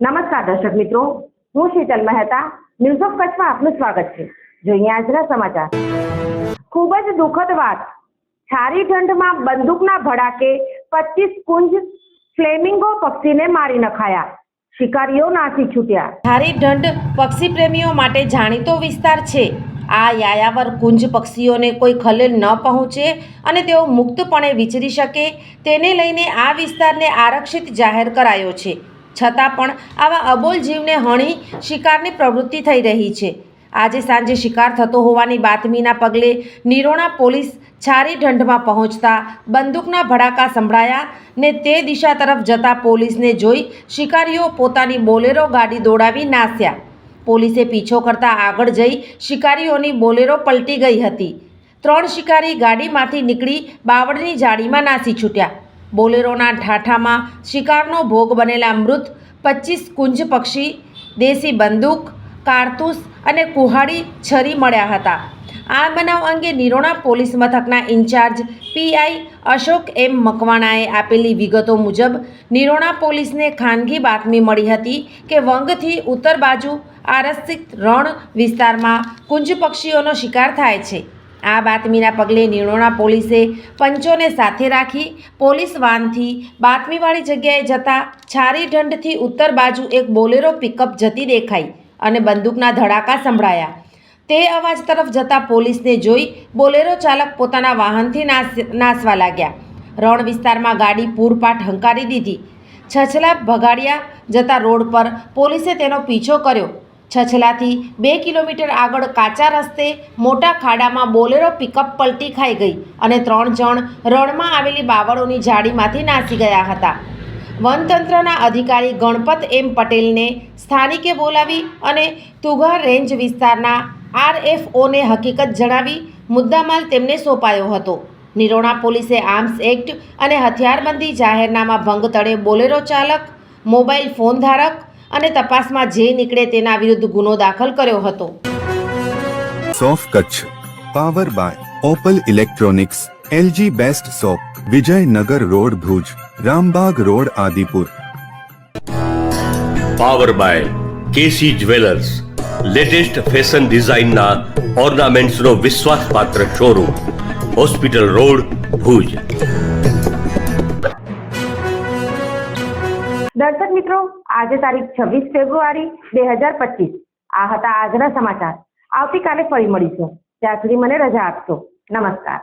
નમસ્કાર દર્શક મિત્રો, હું શીતલ મહેતા ન્યૂઝ ઓફ કચ્છમાં આપનું સ્વાગત છે. જોઈએ આજના સમાચાર. ખૂબ જ દુઃખદ વાત. છારી ઠંડમાં બંદૂકના ભડાકે પચીસ કુંજ ફ્લેમિંગો પક્ષીને મારી નખાયા. શિકારીઓ નાસી છૂટ્યા. ધારી ઢંઢ પક્ષી પ્રેમીઓ માટે જાણીતો વિસ્તાર છે. આ યાયાવર કુંજ પક્ષીઓને કોઈ ખલેલ ન પહોંચે અને તેઓ મુક્તપણે વિચરી શકે, તેને લઈને આ વિસ્તારને આરક્ષિત જાહેર કરાયો છે. છતાં પણ આવા અબોલ જીવને હણી શિકારની પ્રવૃત્તિ થઈ રહી છે. આજે સાંજે શિકાર થતો હોવાની બાતમીના પગલે નિરોણા પોલીસ છારી ઢંઢમાં પહોંચતા બંદૂકના ભડાકા સંભળાયા ને તે દિશા તરફ જતા પોલીસને જોઈ શિકારીઓ પોતાની બોલેરો ગાડી દોડાવી નાસ્યા. પોલીસે પીછો કરતા આગળ જઈ શિકારીઓની બોલેરો પલટી ગઈ હતી. ત્રણ શિકારી ગાડીમાંથી નીકળી બાવળની જાળીમાં નાસી છૂટ્યા. બોલેરોના ઠાઠામાં શિકારનો ભોગ બનેલા મૃત પચીસ કુંજ પક્ષી, દેશી બંદૂક, કારતૂસ અને કુહાડી છરી મળ્યા હતા. આ બનાવ અંગે નિરોણા પોલીસ મથકના in charge PI Ashok M મકવાણાએ આપેલી વિગતો મુજબ, નિરોણા પોલીસને ખાનગી બાતમી મળી હતી કે વંગથી ઉત્તર બાજુ આરક્ષિત રણ વિસ્તારમાં કુંજ પક્ષીઓનો શિકાર થાય છે. આ બાતમીના પગલે નિર્ણોણા પોલીસે પંચોને સાથે રાખી પોલીસ વાનથી બાતમીવાળી જગ્યાએ જતા છારી ઢંઢથી ઉત્તર બાજુ એક બોલેરો પિકઅપ જતી દેખાઈ અને બંદૂકના ધડાકા સંભળાયા. તે અવાજ તરફ જતા પોલીસને જોઈ બોલેરો ચાલક પોતાના વાહનથી નાસ, નાસવા લાગ્યા. રણ વિસ્તારમાં ગાડી પૂરપાટ હંકારી દીધી. છછલા ભગાડ્યા જતા રોડ પર પોલીસે તેનો પીછો કર્યો. છછલાથી બે કિલોમીટર આગળ કાચા રસ્તે મોટા ખાડામાં બોલેરો પિકઅપ પલટી ખાઈ ગઈ અને ત્રણ જણ રણમાં આવેલી બાવળોની જાળીમાંથી નાસી ગયા હતા. વનતંત્રના અધિકારી ગણપત એમ પટેલને સ્થાનિકે બોલાવી અને તુઘા રેન્જ વિસ્તારના આરએફઓને હકીકત જણાવી મુદ્દામાલ તેમને સોંપાયો હતો. નિરોણા પોલીસે આર્મ્સ એક્ટ અને હથિયારબંધી જાહેરનામા ભંગ તળે બોલેરો ચાલક, મોબાઈલ ફોન ધારક અને તપાસમાં જે નીકળે તેના વિરુદ્ધ ગુનો દાખલ કર્યો હતો. સોફ Kutch power by Opal electronics LG best shop Vijaynagar road Bhuj Rambag road Adipur. Power by KC jewellers latest fashion ડિઝાઇનના ઓર્નામેન્ટ્સનો વિશ્વાસપાત્ર શોરૂમ હોસ્પિટલ રોડ ભુજ. મિત્રો, આજે તારીખ છવ્વીસ ફેબ્રુઆરી બે હજાર પચીસ. આ હતા આજના સમાચાર. આવતીકાલે ફરી મળીશું. ત્યાં સુધી મને રજા આપશો. નમસ્કાર.